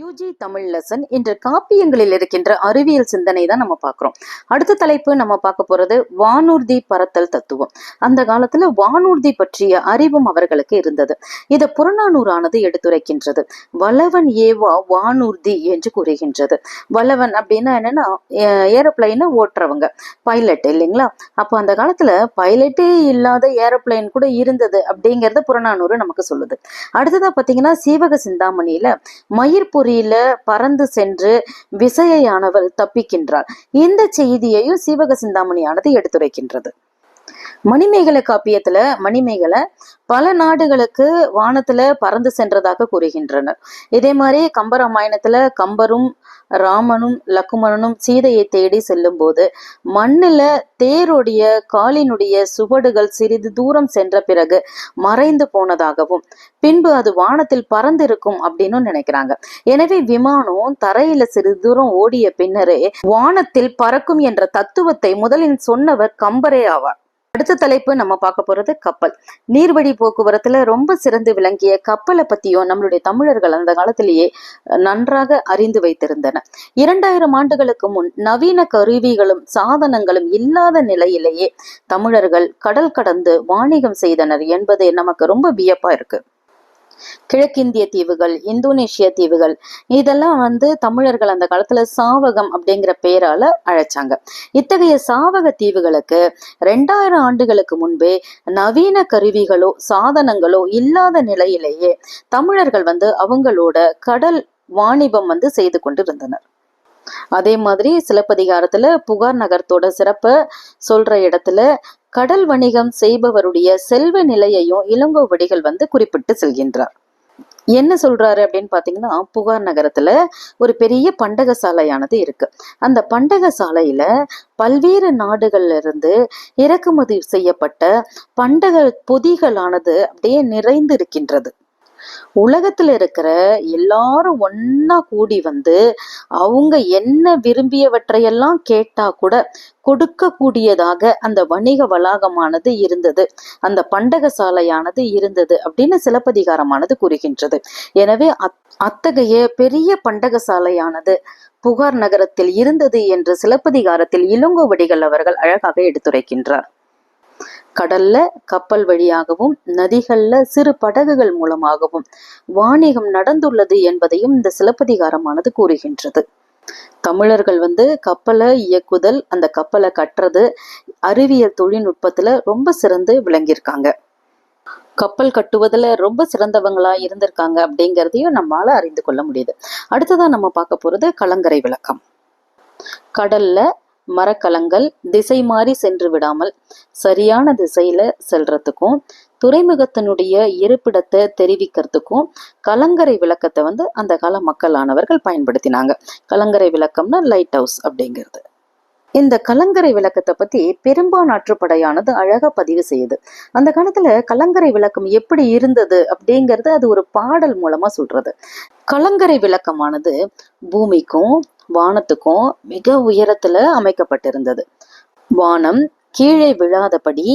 UG Tamil lesson இன்று காப்பியங்களில் இருக்கின்ற அறிவியல் சிந்தனை தான் நம்ம பார்க்குறோம். அடுத்த தலைப்பு நம்ம பார்க்க போகிறது வானூர்தி பறத்தல் தத்துவம். அந்த காலத்தில் வானூர்தி பற்றிய அறிவும் அவர்களுக்கு இருந்தது. இதை புறநானூறானது எடுத்துரைக்கின்றது. வளவன் ஏவா வானூர்தி என்று கூறுகின்றது. வளவன் அப்படின்னா என்னன்னா ஏரோப்ளைனை ஓட்டுறவங்க. பைலட் இல்லைங்களா? அப்போ அந்த காலத்தில் பைலட்டே இல்லாத ஏரோப்ளைன் கூட இருந்தது அப்படிங்கிறத புறநானூறு நமக்கு சொல்லுது. அடுத்ததாக பார்த்தீங்கன்னா சீவக சிந்தாமணியில் மயிர்பூ பொறியில பறந்து சென்று விசையானவள் தப்பிக்கின்றாள். இந்த செய்தியையும் சீவக சிந்தாமணியானது எடுத்துரைக்கின்றது. மணிமேகலை காப்பியத்துல மணிமேகலை பல நாடுகளுக்கு வானத்துல பறந்து சென்றதாக கூறுகின்றனர். இதே மாதிரி கம்பராமாயணத்துல கம்பரும் ராமனும் லக்குமணனும் சீதையை தேடி செல்லும் போது மண்ணுல தேருடைய காலினுடைய சுவடுகள் சிறிது தூரம் சென்ற பிறகு மறைந்து போனதாகவும் பின்பு அது வானத்தில் பறந்திருக்கும் அப்படின்னு நினைக்கிறாங்க. எனவே விமானம் தரையில சிறிது தூரம் ஓடிய பின்னரே வானத்தில் பறக்கும் என்ற தத்துவத்தை முதலில் சொன்னவர் கம்பரே ஆவார். அடுத்த தலைப்பு நம்ம பார்க்க போறது கப்பல். நீர்வழி போக்குவரத்துல ரொம்ப சிறந்து விளங்கிய கப்பலை பத்தியும் நம்மளுடைய தமிழர்கள் அந்த காலத்திலேயே நன்றாக அறிந்து வைத்திருந்தன இரண்டாயிரம் ஆண்டுகளுக்கு முன் நவீன கருவிகளும் சாதனங்களும் இல்லாத நிலையிலேயே தமிழர்கள் கடல் கடந்து வாணிகம் செய்தனர் என்பது நமக்கு ரொம்ப வியப்பா இருக்கு. கிழக்கிந்திய தீவுகள் இந்தோனேஷிய தீவுகள் இதெல்லாம் வந்து தமிழர்கள் அந்த காலத்துல சாவகம் அப்படிங்கிற பெயரால அழைச்சாங்க. இத்தகைய சாவக தீவுகளுக்கு ரெண்டாயிரம் ஆண்டுகளுக்கு முன்பே நவீன கருவிகளோ சாதனங்களோ இல்லாத நிலையிலேயே தமிழர்கள் வந்து அவங்களோட கடல் வாணிபம் வந்து செய்து கொண்டிருந்தனர். அதே மாதிரி சிலப்பதிகாரத்துல புகார் நகரத்தோட சிறப்ப சொல்ற இடத்துல கடல் வணிகம் செய்பவருடைய செல்வ நிலையையும் இளங்கோவடிகள் வந்து குறிப்பிட்டு செல்கின்றார். என்ன சொல்றாரு அப்படின்னு பாத்தீங்கன்னா புகார் நகரத்துல ஒரு பெரிய பண்டக சாலையானது இருக்கு. அந்த பண்டக சாலையில பல்வேறு நாடுகள்ல இருந்து இறக்குமதி செய்யப்பட்ட பண்டக பொதிகளானது அப்படியே நிறைந்து இருக்கின்றது உலகத்துல இருக்கிற எல்லாரும் ஒன்னா கூடி வந்து அவங்க என்ன விரும்பியவற்றையெல்லாம் கேட்டா கூட கொடுக்கக்கூடியதாக அந்த வணிக வளாகமானது இருந்தது. அந்த பண்டக சாலையானது இருந்தது அப்படின்னு சிலப்பதிகாரமானது கூறுகின்றது. எனவே அத்தகைய பெரிய பண்டக சாலையானது புகார் நகரத்தில் இருந்தது என்று சிலப்பதிகாரத்தில் இளங்கோவடிகள் அவர்கள் அழகாக எடுத்துரைக்கின்றார். கடல்ல கப்பல் வழியாகவும் நதிகள்ல சிறு படகுகள் மூலமாகவும் வாணிகம் நடந்துள்ளது என்பதையும் இந்த சிலப்பதிகாரமானது கூறுகின்றது. தமிழர்கள் வந்து கப்பலை இயக்குதல் அந்த கப்பலை கட்டுறது அறிவியல் தொழில்நுட்பத்துல ரொம்ப சிறந்து விளங்கியிருக்காங்க. கப்பல் கட்டுவதில் ரொம்ப சிறந்தவங்களா இருந்திருக்காங்க அப்படிங்கிறதையும் நம்மளால அறிந்து கொள்ள முடியுது. அடுத்ததான் நம்ம பார்க்க போறது கலங்கரை விளக்கம். கடல்ல மரக்கலங்கள் திசை மாறி சென்று விடாமல் சரியான திசையில செல்றதுக்கும் துறைமுகத்தினுடைய இருப்பிடத்தை தெரிவிக்கிறதுக்கும் கலங்கரை விளக்கத்தை வந்து அந்த கால மக்களானவர்கள் பயன்படுத்தினாங்க. கலங்கரை விளக்கம்னா லைட் ஹவுஸ் அப்படிங்கிறது. இந்த கலங்கரை விளக்கத்தை பத்தி பெரும்பானாற்றுப்படையானது அழகா பதிவு செய்யுது. அந்த காலத்துல கலங்கரை விளக்கம் எப்படி இருந்தது அப்படிங்கறது அது ஒரு பாடல் மூலமா சொல்றது. கலங்கரை விளக்கமானது பூமிக்கும் வானத்துக்கும் மிக உயரத்துல அமைக்கப்பட்டிருந்தது. வானம் கீழே விழாதபடி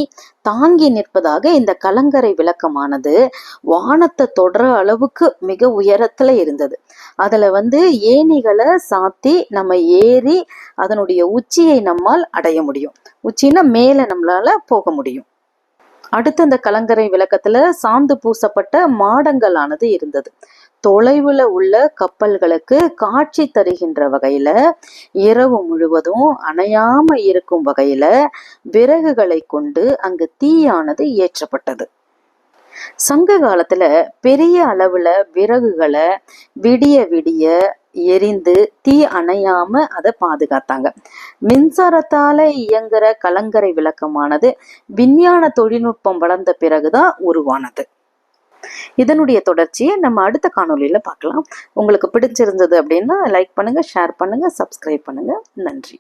தாங்கி நிற்பதாக இந்த கலங்கரை விளக்கமானது வானத்தை தொடர அளவுக்கு மிக உயரத்துல இருந்தது. அதுல வந்து ஏணிகளை சாத்தி நம்ம ஏறி அதனுடைய உச்சியை நம்மால் அடைய முடியும். உச்சின்னா மேல நம்மளால போக முடியும். அடுத்து அந்த கலங்கரை விளக்கத்துல சாந்து பூசப்பட்ட மாடங்களானது இருந்தது. தொலைவுல உள்ள கப்பல்களுக்கு காட்சி தருகின்ற வகையில இரவு முழுவதும் அணையாம இருக்கும் வகையில விறகுகளை கொண்டு அங்கு தீயானது ஏற்றப்பட்டது சங்க காலத்துல பெரிய அளவுல விறகுகளை விடிய விடிய எரிந்து தீ அணையாம அதை பாதுகாத்தாங்க. மின்சாரத்தால இயங்குற கலங்கரை விளக்கமானது விஞ்ஞான தொழில்நுட்பம் வளர்ந்த பிறகுதான் உருவானது. இதனுடைய தொடர்ச்சியை நம்ம அடுத்த காணொலியில பார்க்கலாம். உங்களுக்கு பிடிச்சிருந்தது அப்படின்னா லைக் பண்ணுங்க ஷேர் பண்ணுங்க சப்ஸ்கிரைப் பண்ணுங்க. நன்றி.